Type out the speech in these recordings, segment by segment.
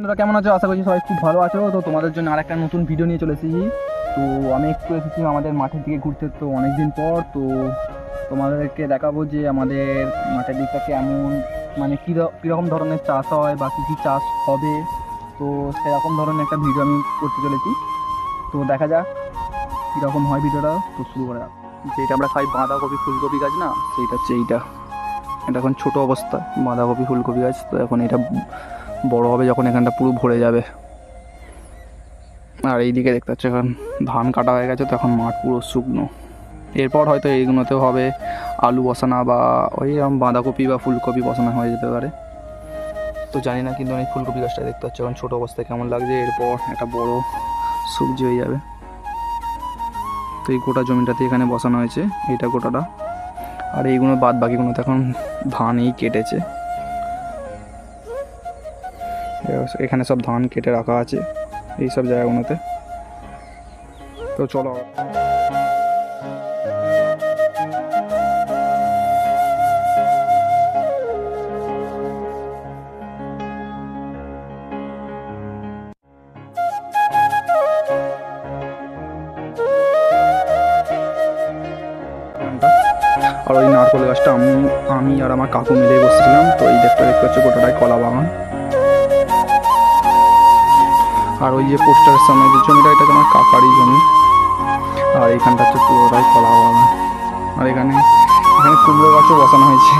তোমরা কেমন আছো? আশা করছি সবাই খুব ভালো আছো। তো তোমাদের জন্য আর একটা নতুন ভিডিও নিয়ে চলে এসেছি। তো আমি একটু এসেছি আমাদের মাঠের দিকে ঘুরতে তো অনেক দিন পর। তো তোমাদেরকে দেখাবো যে আমাদের মাঠের দিকটা কেমন মানে কীরকম ধরনের চাষ হয় বা কী কী চাষ হবে। তো সেরকম ধরনের একটা ভিডিও আমি করতে চলেছি। তো দেখা যাক কীরকম হয় ভিডিওটা তো শুরু করা যেটা আমরা খাই বাঁধাকপি, ফুলকপি গাছ না, সেইটা হচ্ছে এইটা। এটা এখন ছোটো অবস্থা, বাঁধাকপি, ফুলকপি গাছ। তো এখন এটা বড় হবে যখন এখানটা পুরো ভরে যাবে। আর এইদিকে দেখতে পাচ্ছ এখন ধান কাটা হয়ে গেছে, তো এখন মাঠ পুরো শুকনো। এরপর হয়তো এইগুলোতেও হবে আলু বসানো বা ওই বাঁধাকপি বা ফুলকপি বসানো হয়ে যেতে পারে। তো জানি না কিন্তু অনেক ফুলকপি গাছটা দেখতে পাচ্ছি এখন ছোটো অবস্থায় কেমন লাগছে, এরপর একটা বড় সবজি হয়ে যাবে। তো এই গোটা জমিটাতে এখানে বসানো হয়েছে, এটা গোটাটা। আর এইগুলো বাদ বাকিগুলোতে এখন ধানই কেটেছে। এখানে সব ধান কেটে রাখা আছে, এই সব জায়গাগুলোতে। তো চলো আর ওই নারকল গাছটা আমি আমি আর আমার কাকু মিলে বসছিলাম, তো এই দেখতে দেখতে হচ্ছে গোটাটাই কলা বাগান। আর ওই যে পোস্টারের সামনে যে জমিটা, এটা আমার কাকারই জমি। আর এখানটা হচ্ছে পুরোটাই কলা বাগান। আর এখানে এখানে কুমড়ো গাছও বসানো হয়েছে।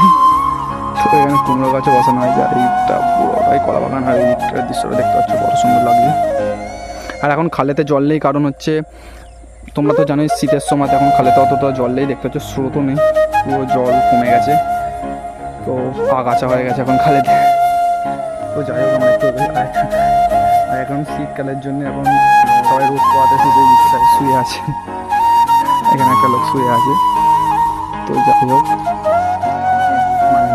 তো এখানে কুমড়ো গাছও বসানো হয়েছে, আর এইটা পুরোটাই কলা বাগান। আর এইটার দৃশ্যটা দেখতে পাচ্ছ বড় সুন্দর লাগছে। আর এখন খালেতে জল নেই, কারণ হচ্ছে তোমরা তো জানোই শীতের সময় এখন খালেতে অতটা জল নেই, দেখতে পাচ্ছ স্রোতও নেই। পুরো জল কমে গেছে। তো আগাছা হয়ে গেছে এখন খালেতে। তো যাই হোক, আমরা একটু এখন শীতকালের জন্য এখন সবাই রোদ পাওয়াতে শুধু বিশ্বাস শুয়ে আছে। এখানে একটা লোক শুয়ে আছে। তো যাই হোক মানে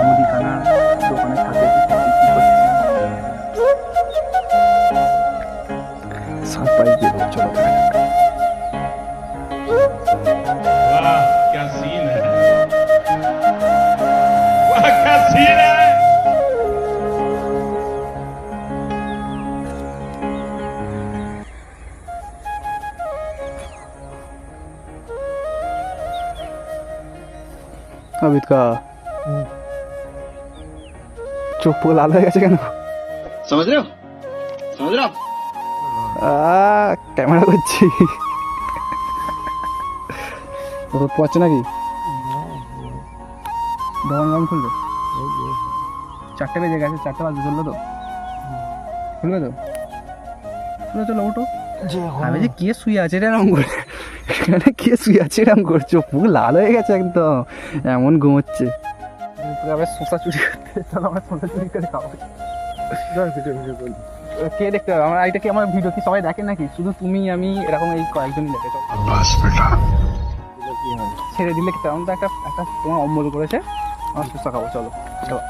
আবিদ কা চোখ পুরো লাল হয়ে গেছে কেন? সমাজ রে ক্যামেরা করছি। রোদ পড়ছে নাকি? দোকান কখন খুললো চারটে বেজে গেছে চারটে বাজে খুললো তো? খুলবে তো? চলো চলো আমি যে হ্যাঁ। কে শুয়ে আছে রে রঙ করে? এখানে কে শুয়ে আছে এরকম করছ পুরো লাল হয়ে গেছে একদম। এমন ঘুমোচ্ছে। আবার শশা চুরি করতে চলো আমরা শশা চুরি করে খাব। কে দেখতে হবে আমার এটা কি আমার ভিডিও কি সবাই দেখে নাকি? শুধু তুমি আমি এরকম এই কয়েকজনই দেখে ছেড়ে দিলে তেমন তো একটা একটা তোমার অম্বল করেছে আমার শসা খাব চলো। চলো।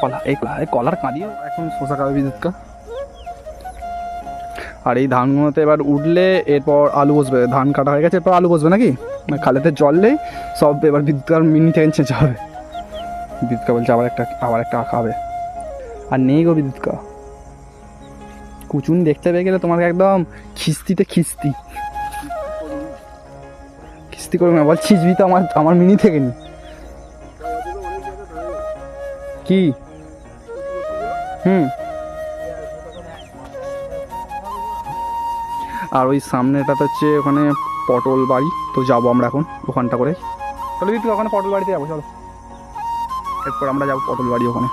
কলা এই কলা- এই কলার কাঁদিও। এখন শসা খাবে বিদ্যুৎকা আর এই ধানগুলোতে এবার উঠলে এরপর আলু বসবে, ধান কাটা হয়ে গেছে, এরপর আলু বসবে নাকি? না, খালেতে জল নেই, সব এবার বিদ্যুৎকার মিনি থেকে ছেঁচা হবে। বিদ্যুৎকা বলছে আবার একটা আবার একটা হবে আর নেই গো বিদ্যুৎকা। কুচুন দেখতে পেয়ে গেলে তোমাকে একদম খিস্তিতে খিস্তি। কিস্তি করবে না, বল ছিচবি তো আমার আমার মিনি থেকে নি। কি? হুম। আর ওই সামনেটাতে হচ্ছে ওখানে পটল বাড়ি তো যাব আমরা এখন ওখানটা করে। চলো তুই ওখানে পটল বাড়িতে যাব চলো। এরপর আমরা যাব পটল বাড়ি ওখানে।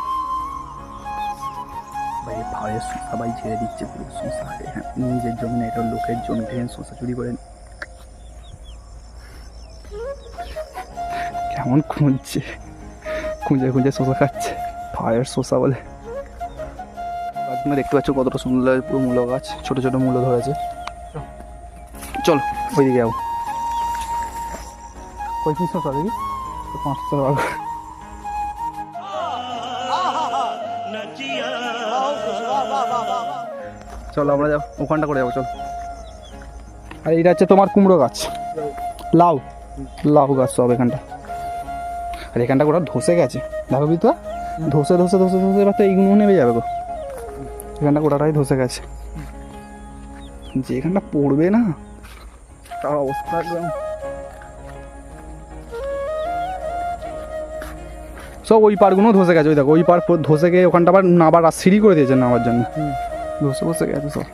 ভাই ভাইয়ের শসা ভাই ছেড়ে দিচ্ছে পুরো শসা হ্যাঁ নিজের জমি না এটা লোকের জমি থেকে শসা চুরি করে কেমন খুঁজছে খুঁজে খুঁজে শসা খাচ্ছে ফায়ার শসা বলে। তোমরা দেখতে পাচ্ছ কতটা সুন্দর পুরো মূলো গাছ ছোট ছোট মূলো ধরেছে। চল। ওইদিকে যাব ওই কি দেখি। পাঁচশো টাকা চলো, আমরা যাব ওখানটা করে যাব, চল। আর এটা হচ্ছে তোমার কুমড়ো গাছ। লাউ। লাউ গাছ সব এখানটা। আর এখানটা গোটা ধসে গেছে। দেখো তো ধসে ধসে ধসে ধসে, এবার তো এইগুলো নেমে যাবে গো। এখানটা গোটাটাই ধসে গেছে। যে এখানটা পড়বে না তার অবস্থা একদম সব ওই পারগুলো ধসে গেছে ওই দেখো ওই পার ধসে গিয়ে ওখানটা আবার নাবার সিঁড়ি করে দিয়েছে নামার জন্য। ধসে বসে গেছে সব।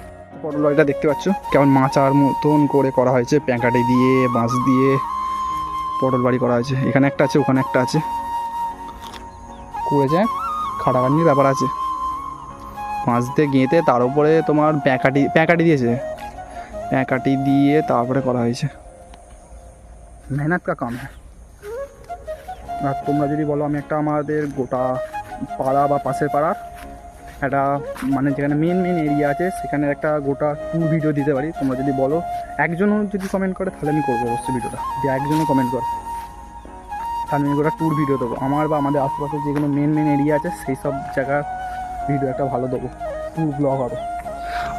পটল বাড়িটা দেখতে পাচ্ছ কেমন মাচার মতন করে করা হয়েছে প্যাঁকাটে দিয়ে বাঁশ দিয়ে পটল বাড়ি করা হয়েছে। এখানে একটা আছে ওখানে একটা আছে। করেছে খাটাখাটনির ব্যাপার আছে। মাছ দিয়ে গেঁথে তার উপরে তোমার প্যাঁকাটি প্যাঁকাটি দিয়েছে। প্যাঁকাটি দিয়ে তারপরে করা হয়েছে। মেহনত কা কাম হ্যাঁ আর তোমরা যদি বলো আমি একটা আমাদের গোটা পাড়া বা পাশের পাড়ার একটা মানে যেখানে মেন মেন এরিয়া আছে, সেখানে একটা গোটা ট্যুর ভিডিও দিতে পারি। তোমরা যদি বলো একজনও যদি কমেন্ট করে, তাহলে আমি করব অবশ্যই ভিডিওটা যে একজনও কমেন্ট করে, তাহলে আমি গোটা ট্যুর ভিডিও দেবো। আমার বা আমাদের আশেপাশে যেগুলো মেন মেন এরিয়া আছে, সেই সব জায়গার ভিডিও একটা ভালো দেবো। ট্যুর ব্লগ হবে।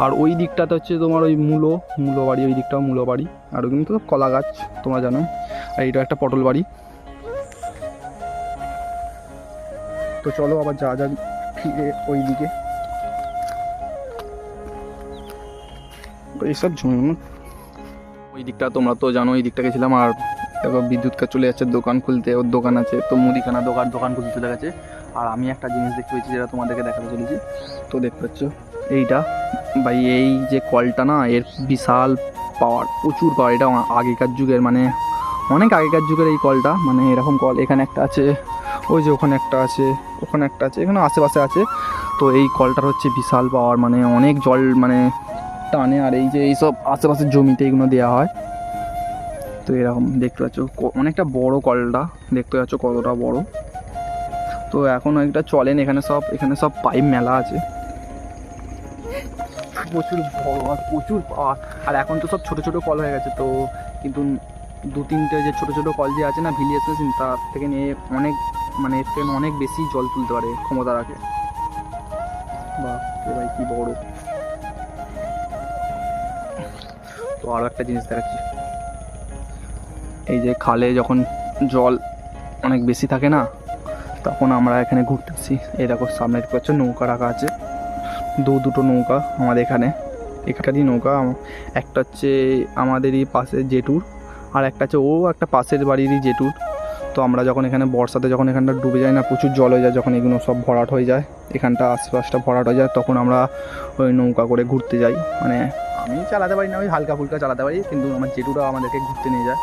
আর ওই দিকটাতে হচ্ছে তোমার ওই মূলো মূলো বাড়ি, ওই দিকটাও মূলো বাড়ি। আর কিন্তু কলা গাছ, তোমরা জানো। আর এটা একটা পটল বাড়ি। তো চলো আবার যা যা ফিরে ওই দিকে এইসব জমি ওই দিকটা তোমরা তো জানো, ওই দিকটা গেছিলাম আর দেখো বিদ্যুৎ কাজ চলে যাচ্ছে দোকান খুলতে, ওর দোকান আছে, তো মুদিখানা দোকান দোকান খুলতে চলে গেছে আর আমি একটা জিনিস দেখতে পেয়েছি যেটা তোমাদেরকে দেখাতে চলেছি। তো দেখতে পাচ্ছ, এইটা ভাই, এই যে কলটা না, এর বিশাল পাওয়ার প্রচুর পাওয়ার এটা আগেকার যুগের মানে অনেক আগেকার যুগের এই কলটা মানে এরকম কল, এখানে একটা আছে, ওই যে ওখানে একটা আছে, ওখানে একটা আছে এখানে আশেপাশে আছে। তো এই কলটার হচ্ছে বিশাল পাওয়ার মানে অনেক জল মানে টানে, আর এই যে এইসব আশেপাশের জমিতে এগুলো দেওয়া হয়। তো এরকম দেখতে পাচ্ছ অনেকটা বড় কলটা, দেখতে পাচ্ছ কতটা বড়। তো এখন একটা চলেন এখানে সব এখানে সব পাইপ মেলা আছে। প্রচুর বড় আর প্রচুর পাওয়ার। আর এখন তো সব ছোটো ছোটো কল হয়ে গেছে, তো কিন্তু দু তিনটে যে ছোটো ছোটো কল যে আছে না ভিলিয়েস মেশিন তার থেকে নিয়ে অনেক মানে থেকে অনেক বেশি জল তুলতে পারে ক্ষমতা রাখে বাহ ভাই, কি বড়। তো আরও একটা জিনিস দেখাচ্ছি। এই যে খালে যখন জল অনেক বেশি থাকে না, তখন আমরা এখানে ঘুরতে আসি এই দেখো, সামনে পাচ্ছ, নৌকা রাখা আছে। দু দুটো নৌকা আমাদের এখানে। এখানকারই নৌকা, একটা হচ্ছে আমাদেরই পাশে জেটুর, আর একটা হচ্ছে ও একটা পাশের বাড়িরই জেটুর। তো আমরা যখন এখানে বর্ষাতে যখন এখানটা ডুবে যায় না, প্রচুর জল হয়ে যায়, যখন এগুলো সব ভরাট হয়ে যায়, এখানটা আশপাশটা ভরাট হয়ে যায়, তখন আমরা ওই নৌকা করে ঘুরতে যাই। মানে আমি চালাতে পারি না ওই হালকা ফুলকা চালাতে পারি, কিন্তু আমার জেঠুরা আমাদেরকে ঘুরতে নিয়ে যায়।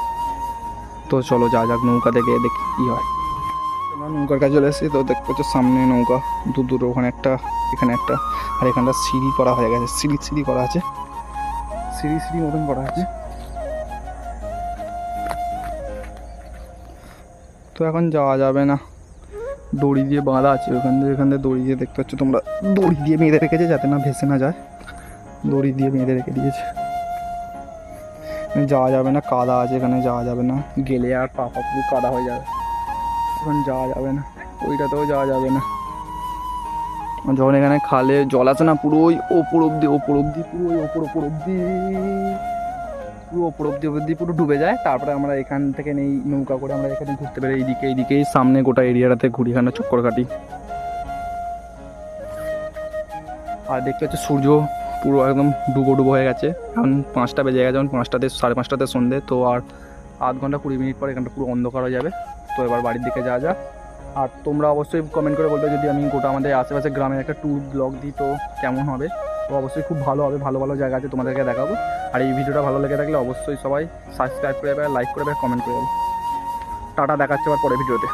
তো চলো যা যাক নৌকা থেকে, দেখি কী হয়। নৌকার কাছে চলে এসেছি, তো দেখতে পাচ্ছ সামনে নৌকা দু দূর ওখানে একটা, এখানে একটা, আর এখানটা সিঁড়ি করা হয়ে গেছে, সিঁড়ি সিঁড়ি করা আছে, সিঁড়ি সিঁড়ি মতন করা আছে। তো এখন যাওয়া যাবে না, দড়ি দিয়ে বাঁধা আছে ওখান দিয়ে ওখান থেকে দড়ি দিয়ে দেখতে পাচ্ছ তোমরা, দড়ি দিয়ে বেঁধে রেখেছে যাতে না ভেসে না যায়, দড়ি দিয়ে বেঁধে রেখে দিয়েছে। যাওয়া যাবে না, কাদা আছে এখানে, যাওয়া যাবে না, গেলে আর পা পা পুরো কাদা হয়ে যাবে। এখন যাওয়া যাবে না। ওইটাতেও যাওয়া যাবে না। যখন এখানে খালে জল আছে না পুরো ওই ওপর অব্দি ওপর অব্দি পুরো ওই ওপর ওপর অব্দি পুরো ওপর অব্দি অব্দি পুরো ডুবে যায়। তারপরে আমরা এখান থেকে নেই, নৌকা করে আমরা এখানে ঘুরতে পারি এইদিকে এইদিকে সামনে গোটা এরিয়াটাতে ঘুরি এখানে চক্কর কাটি আর দেখতে হচ্ছে সূর্য পুরো একদম ডুবো ডুবো হয়ে গেছে। এখন পাঁচটা বেজে গেছে, এখন পাঁচটাতে, সাড়ে পাঁচটাতে সন্ধে। তো আর আধ ঘণ্টা কুড়ি মিনিট পর এখানটা পুরো অন্ধকার হয়ে যাবে। তো এবার বাড়ির দিকে যাওয়া যাক। আর তোমরা অবশ্যই কমেন্ট করে বলবে যদি আমি গোটা আমাদের আশেপাশে গ্রামে একটা ট্যুর ব্লগ দিই তো কেমন হবে? তো অবশ্যই খুব ভালো হবে, ভালো ভালো জায়গা আছে তোমাদেরকে দেখাবো। আর এই ভিডিওটা ভালো লেগে থাকলে অবশ্যই সবাই সাবস্ক্রাইব করে দেবে লাইক করে দেবে কমেন্ট করে দেবে। টাটা দেখাচ্ছে আবার পরে ভিডিওতে